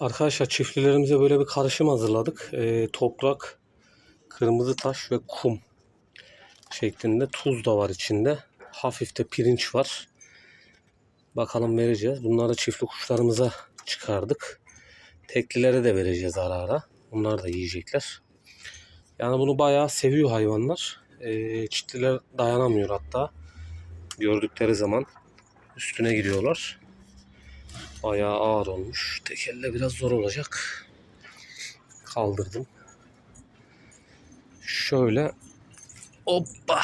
Arkadaşlar çiftlilerimize böyle bir karışım hazırladık. Ee, toprak, kırmızı taş ve kum şeklinde tuz da var içinde. Hafif de pirinç var. Bakalım vereceğiz. Bunları çiftli kuşlarımıza çıkardık. Teklilere de vereceğiz ara ara. Onlar da yiyecekler. Yani bunu bayağı seviyor hayvanlar. Ee, çiftliler dayanamıyor hatta. Gördükleri zaman üstüne gidiyorlar. Bayağı ağır olmuş. Tek elle biraz zor olacak. Kaldırdım. Şöyle hoppa.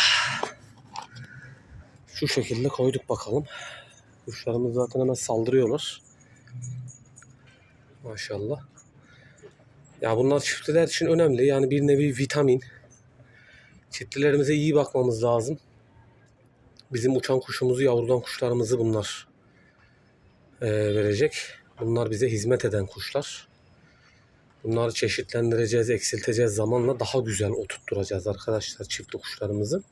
Şu şekilde koyduk bakalım. Kuşlarımız zaten hemen saldırıyorlar. Maşallah. Ya bunlar çiftliler için önemli. Yani bir nevi vitamin. Çiftlilerimize iyi bakmamız lazım. Bizim uçan kuşumuzu, yavrudan kuşlarımızı bunlar verecek. Bunlar bize hizmet eden kuşlar. Bunları çeşitlendireceğiz, eksilteceğiz zamanla daha güzel oturtturacağız arkadaşlar çiftli kuşlarımızı.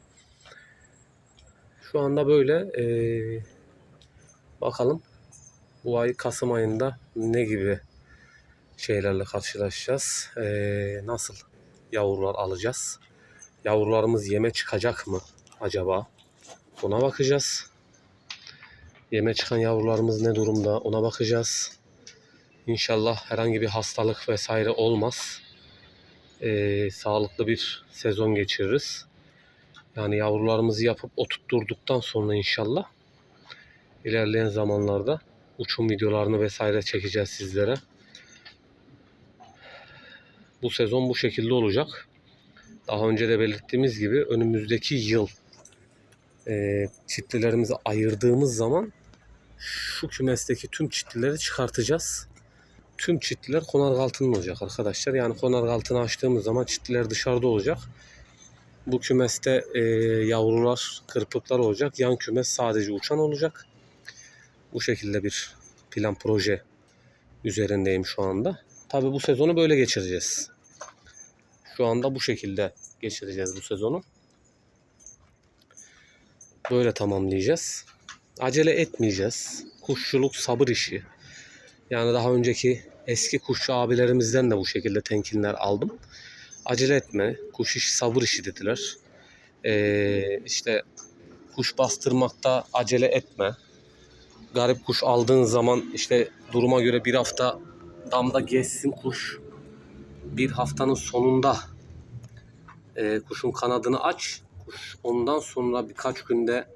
Şu anda böyle e, bakalım bu ay Kasım ayında ne gibi şeylerle karşılaşacağız. E, nasıl yavrular alacağız? Yavrularımız yeme çıkacak mı acaba? Ona bakacağız. Yeme çıkan yavrularımız ne durumda ona bakacağız. İnşallah herhangi bir hastalık vesaire olmaz. Ee, sağlıklı bir sezon geçiririz. Yani yavrularımızı yapıp oturtturduktan sonra inşallah ilerleyen zamanlarda uçum videolarını vesaire çekeceğiz sizlere. Bu sezon bu şekilde olacak. Daha önce de belirttiğimiz gibi önümüzdeki yıl e, çitlilerimizi ayırdığımız zaman şu kümesteki tüm çitlileri çıkartacağız. Tüm çitliler konarg altında olacak arkadaşlar. Yani konarg altını açtığımız zaman çitliler dışarıda olacak. Bu kümeste e, yavrular, kırpıklar olacak. Yan kümes sadece uçan olacak. Bu şekilde bir plan proje üzerindeyim şu anda. Tabi bu sezonu böyle geçireceğiz. Şu anda bu şekilde geçireceğiz bu sezonu. Böyle tamamlayacağız. Acele etmeyeceğiz. Kuşçuluk sabır işi. Yani daha önceki eski kuşçu abilerimizden de bu şekilde tenkinler aldım. Acele etme, kuş işi sabır işi dediler. Ee, işte kuş bastırmakta acele etme. Garip kuş aldığın zaman işte duruma göre bir hafta damda gezsin kuş. Bir haftanın sonunda e, kuşun kanadını aç. Kuş ondan sonra birkaç günde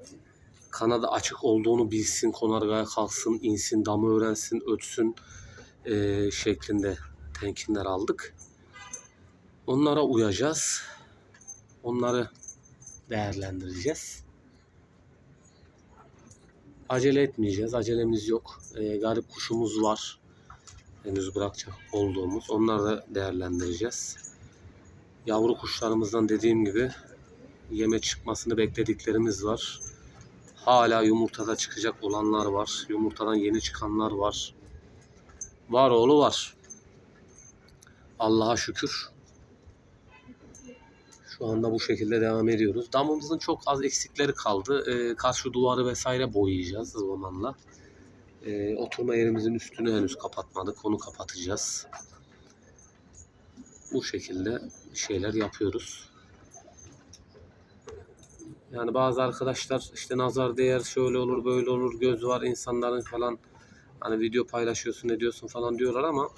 kanadı açık olduğunu bilsin, konargaya kalksın, insin, damı öğrensin, ötsün e, şeklinde tenkinler aldık. Onlara uyacağız. Onları değerlendireceğiz. Acele etmeyeceğiz. Acelemiz yok. E, garip kuşumuz var. Henüz bırakacak olduğumuz. Onları da değerlendireceğiz. Yavru kuşlarımızdan dediğim gibi yeme çıkmasını beklediklerimiz var. Hala yumurtada çıkacak olanlar var. Yumurtadan yeni çıkanlar var. Var oğlu var. Allah'a şükür. Şu anda bu şekilde devam ediyoruz. Damımızın çok az eksikleri kaldı. Ee, karşı duvarı vesaire boyayacağız zamanla. Ee, oturma yerimizin üstünü henüz kapatmadık. Onu kapatacağız. Bu şekilde şeyler yapıyoruz. Yani bazı arkadaşlar işte nazar değer şöyle olur böyle olur göz var insanların falan hani video paylaşıyorsun ne diyorsun falan diyorlar ama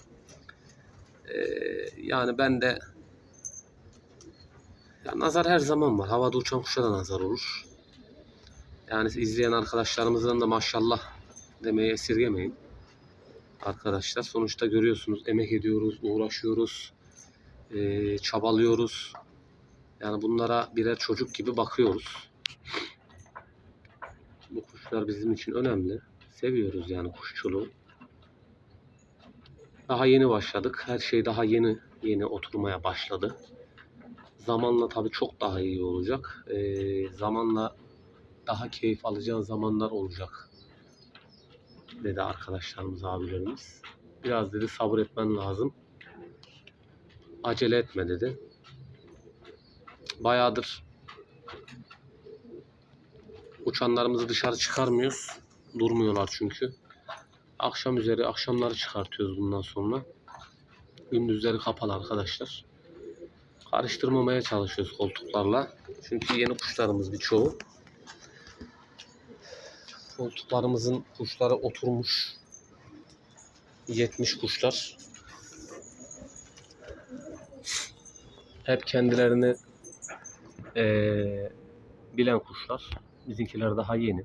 e, yani ben de ya nazar her zaman var. Havada uçan kuşa da nazar olur. Yani izleyen arkadaşlarımızdan da maşallah demeyi esirgemeyin. Arkadaşlar sonuçta görüyorsunuz emek ediyoruz, uğraşıyoruz, e, çabalıyoruz. Yani bunlara birer çocuk gibi bakıyoruz. Bu kuşlar bizim için önemli. Seviyoruz yani kuşçuluğu. Daha yeni başladık. Her şey daha yeni yeni oturmaya başladı. Zamanla tabii çok daha iyi olacak. Ee, zamanla daha keyif alacağın zamanlar olacak dedi arkadaşlarımız, abilerimiz. Biraz dedi sabır etmen lazım. Acele etme dedi bayağıdır uçanlarımızı dışarı çıkarmıyoruz. Durmuyorlar çünkü. Akşam üzeri, akşamları çıkartıyoruz bundan sonra. Gündüzleri kapalı arkadaşlar. Karıştırmamaya çalışıyoruz koltuklarla. Çünkü yeni kuşlarımız birçoğu. Koltuklarımızın kuşları oturmuş. 70 kuşlar. Hep kendilerini eee, bilen kuşlar. Bizimkiler daha yeni.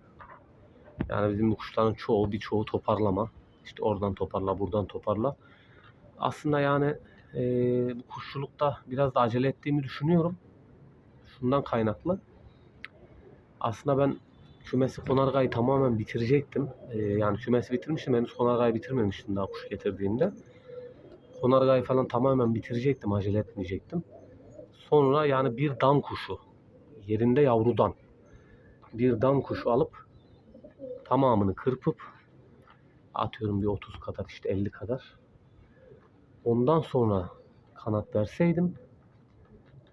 Yani bizim bu kuşların çoğu birçoğu toparlama. İşte oradan toparla, buradan toparla. Aslında yani eee bu kuşçulukta biraz da acele ettiğimi düşünüyorum. Şundan kaynaklı. Aslında ben kümesi konargayı tamamen bitirecektim. Eee, yani kümesi bitirmiştim. Henüz konargayı bitirmemiştim daha kuş getirdiğimde. Konargayı falan tamamen bitirecektim. Acele etmeyecektim. Sonra yani bir dam kuşu. Yerinde yavrudan. Bir dam kuşu alıp tamamını kırpıp atıyorum bir 30 kadar işte 50 kadar. Ondan sonra kanat verseydim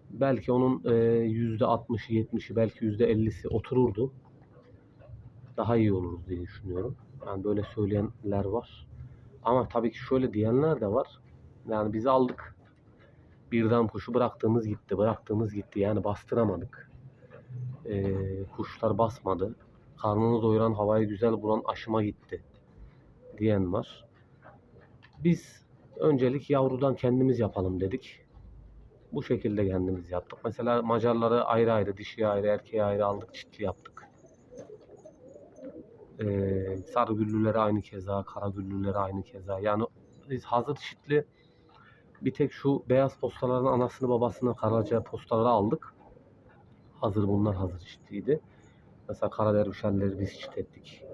belki onun e, yüzde 60'ı 70'i belki yüzde 50'si otururdu. Daha iyi olurdu diye düşünüyorum. Yani böyle söyleyenler var. Ama tabii ki şöyle diyenler de var. Yani biz aldık. Bir dam kuşu bıraktığımız gitti. Bıraktığımız gitti. Yani bastıramadık. E, kuşlar basmadı. Karnını doyuran, havayı güzel bulan aşıma gitti diyen var. Biz öncelik yavrudan kendimiz yapalım dedik. Bu şekilde kendimiz yaptık. Mesela Macarları ayrı ayrı, dişiye ayrı, erkeğe ayrı aldık, çiftli yaptık. Ee, sarı güllüleri aynı keza, kara güllüleri aynı keza. Yani biz hazır çiftli bir tek şu beyaz postaların anasını babasını karaca postaları aldık. Hazır bunlar hazır çiftliydi. Mesela kara dervişerleri biz çift ettik.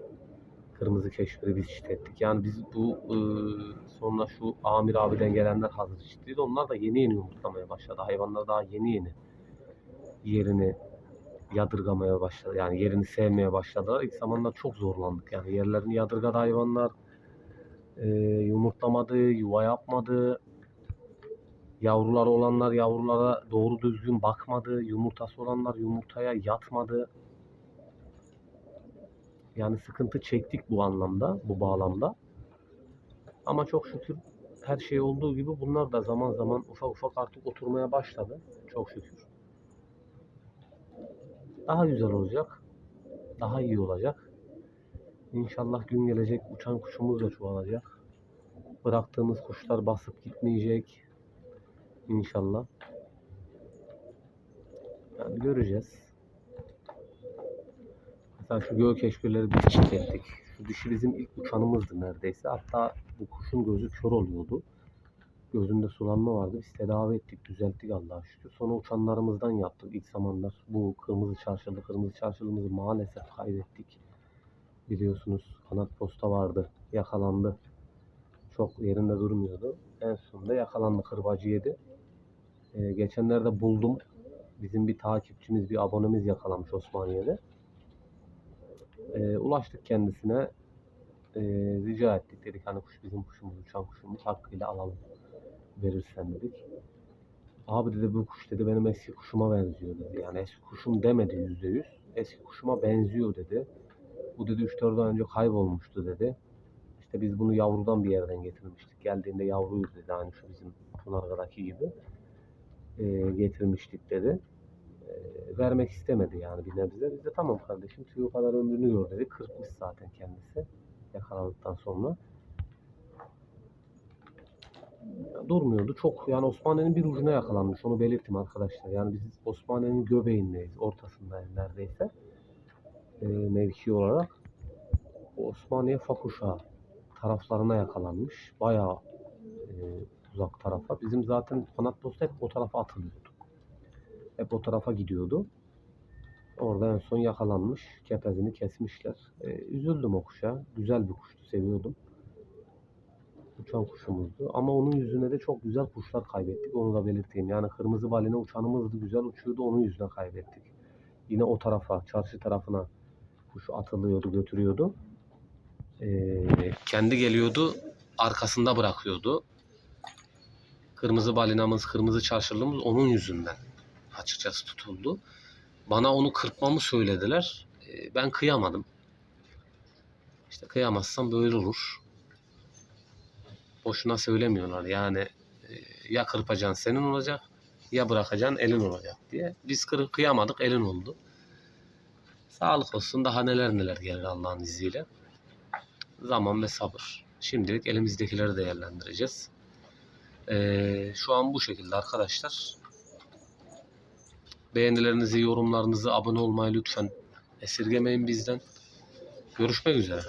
Kırmızı keşfleri biz çift ettik. Yani biz bu ıı, sonra şu Amir abiden gelenler hazır çiftliydi. Onlar da yeni yeni yumurtlamaya başladı. Hayvanlar daha yeni yeni yerini yadırgamaya başladı. Yani yerini sevmeye başladılar. İlk zamanlar çok zorlandık. Yani yerlerini yadırgadı hayvanlar. Ee, yumurtlamadı, yuva yapmadı. Yavruları olanlar yavrulara doğru düzgün bakmadı. Yumurtası olanlar yumurtaya yatmadı. Yani sıkıntı çektik bu anlamda, bu bağlamda. Ama çok şükür her şey olduğu gibi bunlar da zaman zaman ufak ufak artık oturmaya başladı. Çok şükür. Daha güzel olacak. Daha iyi olacak. İnşallah gün gelecek uçan kuşumuz da çoğalacak. Bıraktığımız kuşlar basıp gitmeyecek. İnşallah. Yani göreceğiz. Mesela şu göğü keşfirleri biz çift ettik. Şu dişi bizim ilk uçanımızdı neredeyse. Hatta bu kuşun gözü kör oluyordu. Gözünde sulanma vardı. Biz tedavi ettik, düzelttik Allah'a şükür. Sonra uçanlarımızdan yaptık ilk zamanlar. Bu kırmızı çarşılı, kırmızı çarşılımızı maalesef kaybettik. Biliyorsunuz kanat posta vardı, yakalandı. Çok yerinde durmuyordu. En sonunda yakalandı, kırbacı yedi. Ee, geçenlerde buldum. Bizim bir takipçimiz, bir abonemiz yakalamış Osmaniye'de. Ee, ulaştık kendisine. Ee, rica ettik dedik hani kuş bizim kuşumuz, uçan kuşumuz hakkıyla alalım verirsen dedik. Abi dedi bu kuş dedi benim eski kuşuma benziyor dedi. Yani eski kuşum demedi yüzde yüz. Eski kuşuma benziyor dedi. Bu dedi 3-4 ay önce kaybolmuştu dedi. İşte biz bunu yavrudan bir yerden getirmiştik. Geldiğinde yavruydu dedi. Hani şu bizim Pınarga'daki gibi. Ee, getirmiştik dedi. Ee, vermek istemedi yani bir nebze. Biz de tamam kardeşim tüy kadar ömrünü gör dedi. Kırpmış zaten kendisi yakaladıktan sonra. Durmuyordu. Çok yani Osmaniye'nin bir ucuna yakalanmış. Onu belirttim arkadaşlar. Yani biz Osmaniye'nin göbeğindeyiz. Ortasındayız neredeyse. Ee, mevki olarak. Osmaniye Fakuşa taraflarına yakalanmış. Bayağı e, uzak tarafa. Bizim zaten kanat postu hep o tarafa atılıyordu. Hep o tarafa gidiyordu. Orada en son yakalanmış. Kepezini kesmişler. Ee, üzüldüm o kuşa. Güzel bir kuştu. Seviyordum. Uçan kuşumuzdu. Ama onun yüzüne de çok güzel kuşlar kaybettik. Onu da belirteyim. Yani kırmızı balina uçanımızdı. Güzel uçuyordu. Onun yüzünden kaybettik. Yine o tarafa, çarşı tarafına kuş atılıyordu, götürüyordu. Ee, kendi geliyordu. Arkasında bırakıyordu. Kırmızı balinamız, kırmızı çarşırlığımız onun yüzünden açıkçası tutuldu. Bana onu kırpmamı söylediler. Ee, ben kıyamadım. İşte kıyamazsam böyle olur. boşuna söylemiyorlar. Yani e, ya kırpacaksın senin olacak ya bırakacaksın elin olacak diye. Biz kır, kıyamadık elin oldu. Sağlık olsun daha neler neler gelir Allah'ın izniyle. Zaman ve sabır. Şimdilik elimizdekileri değerlendireceğiz. Ee, şu an bu şekilde arkadaşlar. Beğenilerinizi, yorumlarınızı, abone olmayı lütfen esirgemeyin bizden. Görüşmek üzere.